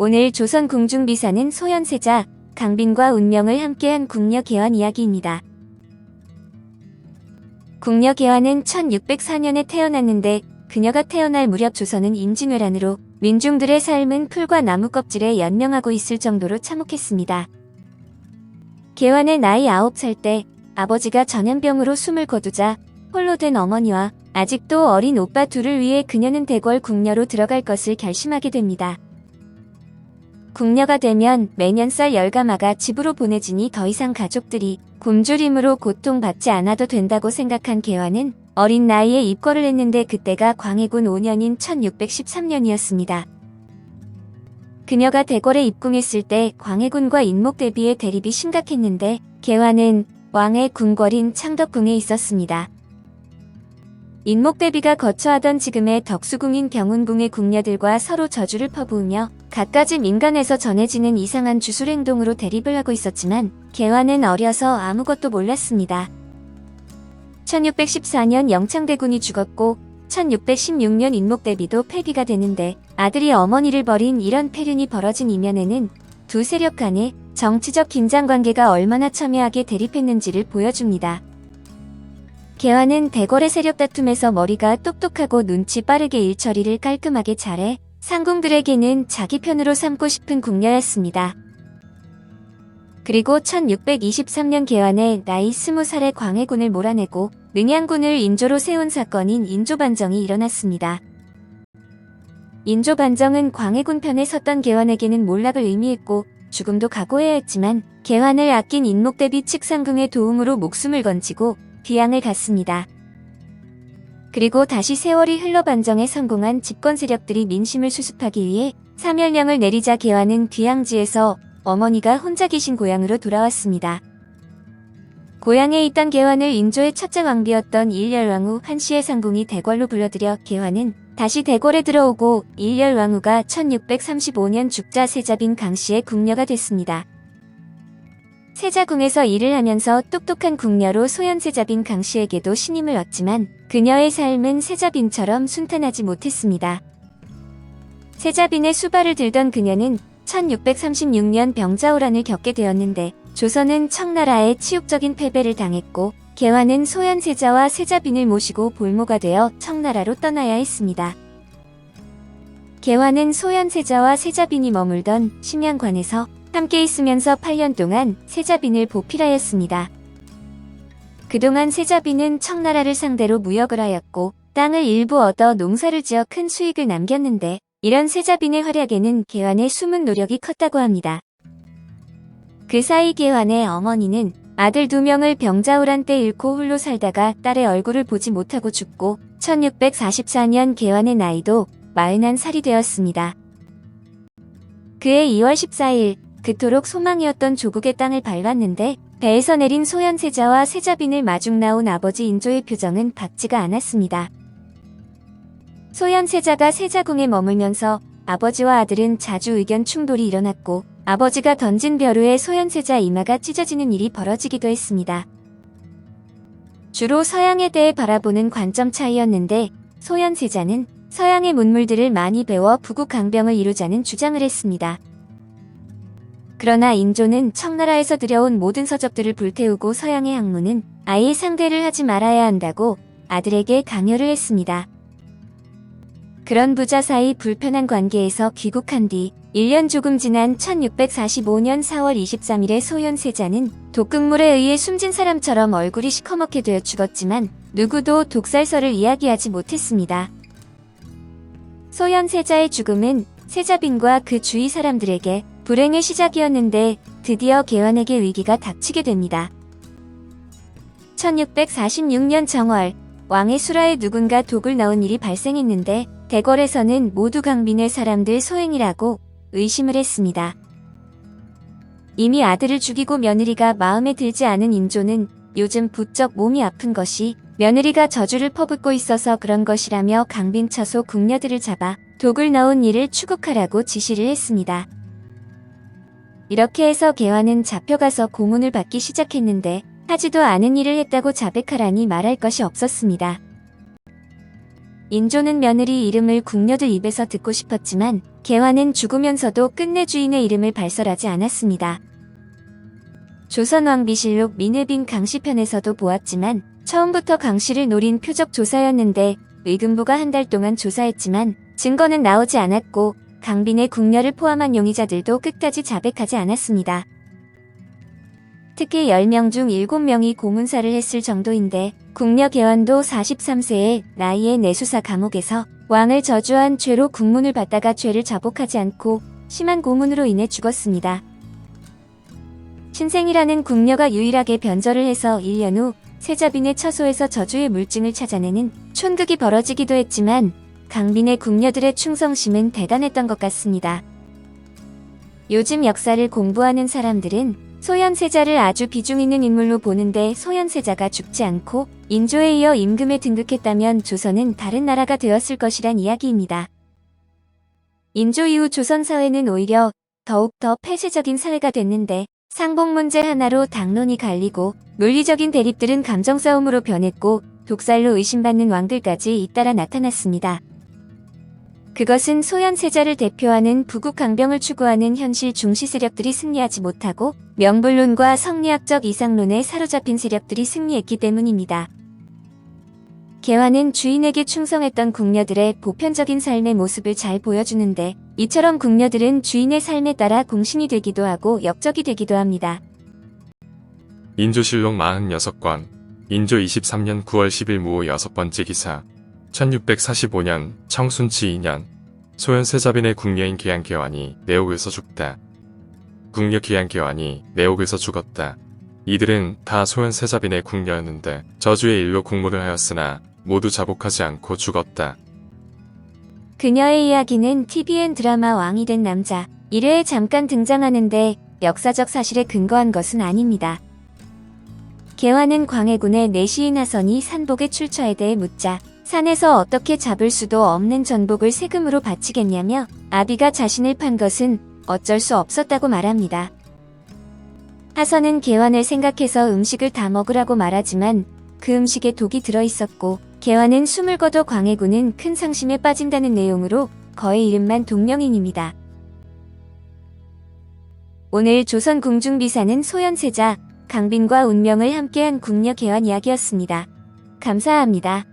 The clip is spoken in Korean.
오늘 조선 궁중비사는 소현세자, 강빈과 운명을 함께한 궁녀 개환 이야기입니다. 궁녀 개환은 1604년에 태어났는데 그녀가 태어날 무렵 조선은 임진왜란으로 민중들의 삶은 풀과 나무 껍질에 연명하고 있을 정도로 참혹했습니다. 개환의 나이 9살 때 아버지가 전염병으로 숨을 거두자 홀로 된 어머니와 아직도 어린 오빠 둘을 위해 그녀는 대궐 궁녀로 들어갈 것을 결심하게 됩니다. 궁녀가 되면 매년 쌀 열가마가 집으로 보내지니 더 이상 가족들이 굶주림으로 고통받지 않아도 된다고 생각한 개화는 어린 나이에 입거를 했는데 그때가 광해군 5년인 1613년이었습니다. 그녀가 대궐에 입궁했을 때 광해군과 인목 대비의 대립이 심각했는데 개화는 왕의 궁궐인 창덕궁에 있었습니다. 인목 대비가 거처하던 지금의 덕수궁인 경운궁의 궁녀들과 서로 저주를 퍼부으며 갖가지 민간에서 전해지는 이상한 주술 행동으로 대립을 하고 있었지만 개화는 어려서 아무것도 몰랐습니다. 1614년 영창대군이 죽었고 1616년 인목대비도 폐기가 되는데 아들이 어머니를 버린 이런 폐륜이 벌어진 이면에는 두 세력 간의 정치적 긴장 관계가 얼마나 첨예하게 대립했는지를 보여줍니다. 개화는 대궐의 세력 다툼에서 머리가 똑똑하고 눈치 빠르게 일 처리를 깔끔하게 잘해 상궁들에게는 자기 편으로 삼고 싶은 궁녀였습니다. 그리고 1623년 개환에 나이 20살의 광해군을 몰아내고 능양군을 인조로 세운 사건인 인조반정이 일어났습니다. 인조반정은 광해군 편에 섰던 개환에게는 몰락을 의미했고 죽음도 각오해야 했지만 개환을 아낀 인목 대비 측 상궁의 도움으로 목숨을 건지고 귀양을 갔습니다. 그리고 다시 세월이 흘러 반정에 성공한 집권 세력들이 민심을 수습하기 위해 사멸령을 내리자 개환은 귀양지에서 어머니가 혼자 계신 고향으로 돌아왔습니다. 고향에 있던 개환을 인조의 첫째 왕비였던 일열왕후 한씨의 상궁이 대궐로 불러들여 개환은 다시 대궐에 들어오고 일열왕후가 1635년 죽자 세자빈 강씨의 궁녀가 됐습니다. 세자궁에서 일을 하면서 똑똑한 궁녀로 소현세자빈 강씨에게도 신임을 얻지만 그녀의 삶은 세자빈처럼 순탄하지 못했습니다. 세자빈의 수발을 들던 그녀는 1636년 병자호란을 겪게 되었는데 조선은 청나라의 치욕적인 패배를 당했고 개화는 소현세자와 세자빈을 모시고 볼모가 되어 청나라로 떠나야 했습니다. 개화는 소현세자와 세자빈이 머물던 심양관에서 함께 있으면서 8년 동안 세자빈을 보필하였습니다. 그동안 세자빈은 청나라를 상대로 무역을 하였고 땅을 일부 얻어 농사를 지어 큰 수익을 남겼는데 이런 세자빈의 활약에는 개환의 숨은 노력이 컸다고 합니다. 그 사이 개환의 어머니는 아들 두 명을 병자호란 때 잃고 홀로 살다가 딸의 얼굴을 보지 못하고 죽고 1644년 개환의 나이도 41살이 되었습니다. 그해 2월 14일 그토록 소망이었던 조국의 땅을 밟았는데 배에서 내린 소현세자와 세자빈을 마중 나온 아버지 인조의 표정은 밝지가 않았습니다. 소현세자가 세자궁에 머물면서 아버지와 아들은 자주 의견 충돌이 일어났고 아버지가 던진 벼루에 소현세자 이마가 찢어지는 일이 벌어지기도 했습니다. 주로 서양에 대해 바라보는 관점 차이였는데 소현세자는 서양의 문물들을 많이 배워 부국 강병을 이루자는 주장을 했습니다. 그러나 인조는 청나라에서 들여온 모든 서적들을 불태우고 서양의 학문은 아예 상대를 하지 말아야 한다고 아들에게 강요를 했습니다. 그런 부자 사이 불편한 관계에서 귀국한 뒤 1년 조금 지난 1645년 4월 23일에 소현 세자는 독극물에 의해 숨진 사람처럼 얼굴이 시커멓게 되어 죽었지만 누구도 독살설을 이야기하지 못했습니다. 소현 세자의 죽음은 세자빈과 그 주위 사람들에게 불행의 시작이었는데 드디어 개환에게 위기가 닥치게 됩니다. 1646년 정월 왕의 수라에 누군가 독을 넣은 일이 발생했는데 대궐에서는 모두 강빈의 사람들 소행이라고 의심을 했습니다. 이미 아들을 죽이고 며느리가 마음에 들지 않은 인조는 요즘 부쩍 몸이 아픈 것이 며느리가 저주를 퍼붓고 있어서 그런 것이라며 강빈 처소 궁녀들을 잡아 독을 넣은 일을 추국하라고 지시를 했습니다. 이렇게 해서 개화는 잡혀가서 고문을 받기 시작했는데 하지도 않은 일을 했다고 자백하라니 말할 것이 없었습니다. 인조는 며느리 이름을 궁녀들 입에서 듣고 싶었지만 개화는 죽으면서도 끝내 주인의 이름을 발설하지 않았습니다. 조선왕비실록 민해빈 강시편에서도 보았지만 처음부터 강씨를 노린 표적 조사였는데 의금부가 한 달 동안 조사했지만 증거는 나오지 않았고 강빈의 궁녀를 포함한 용의자들도 끝까지 자백하지 않았습니다. 특히 10명 중 7명이 고문사를 했을 정도인데 궁녀 개환도 43세의 나이에 내수사 감옥에서 왕을 저주한 죄로 국문을 받다가 죄를 자복하지 않고 심한 고문으로 인해 죽었습니다. 신생이라는 궁녀가 유일하게 변절을 해서 1년 후 세자빈의 처소에서 저주의 물증을 찾아내는 촌극이 벌어지기도 했지만 강빈의 궁녀들의 충성심은 대단했던 것 같습니다. 요즘 역사를 공부하는 사람들은 소현세자를 아주 비중 있는 인물로 보는데 소현세자가 죽지 않고 인조에 이어 임금에 등극했다면 조선은 다른 나라가 되었을 것이란 이야기입니다. 인조 이후 조선 사회는 오히려 더욱 더 폐쇄적인 사회가 됐는데 상봉 문제 하나로 당론이 갈리고 물리적인 대립들은 감정 싸움으로 변했고 독살로 의심받는 왕들까지 잇따라 나타났습니다. 그것은 소현세자를 대표하는 부국 강병을 추구하는 현실 중시 세력들이 승리하지 못하고 명불론과 성리학적 이상론에 사로잡힌 세력들이 승리했기 때문입니다. 개화는 주인에게 충성했던 궁녀들의 보편적인 삶의 모습을 잘 보여주는데 이처럼 궁녀들은 주인의 삶에 따라 공신이 되기도 하고 역적이 되기도 합니다. 인조실록 46권, 인조 23년 9월 10일 무호 여섯 번째 기사, 1645년 청순치 2년, 소현세자빈의 궁녀인 기양개환이 내옥에서 죽다. 궁녀 기양개환이 내옥에서 죽었다. 이들은 다 소현세자빈의 궁녀였는데 저주의 일로 국무를 하였으나 모두 자복하지 않고 죽었다. 그녀의 이야기는 TVN 드라마 왕이 된 남자 1회에 잠깐 등장하는데 역사적 사실에 근거한 것은 아닙니다. 개화는 광해군의 내시인 하선이 산복의 출처에 대해 묻자 산에서 어떻게 잡을 수도 없는 전복을 세금으로 바치겠냐며 아비가 자신을 판 것은 어쩔 수 없었다고 말합니다. 하선은 개환을 생각해서 음식을 다 먹으라고 말하지만 그 음식에 독이 들어있었고 개환은 숨을 거둬 광해군은 큰 상심에 빠진다는 내용으로 거의 이름만 동명인입니다. 오늘 조선 궁중비사는 소현세자, 강빈과 운명을 함께한 궁녀 개환 이야기였습니다. 감사합니다.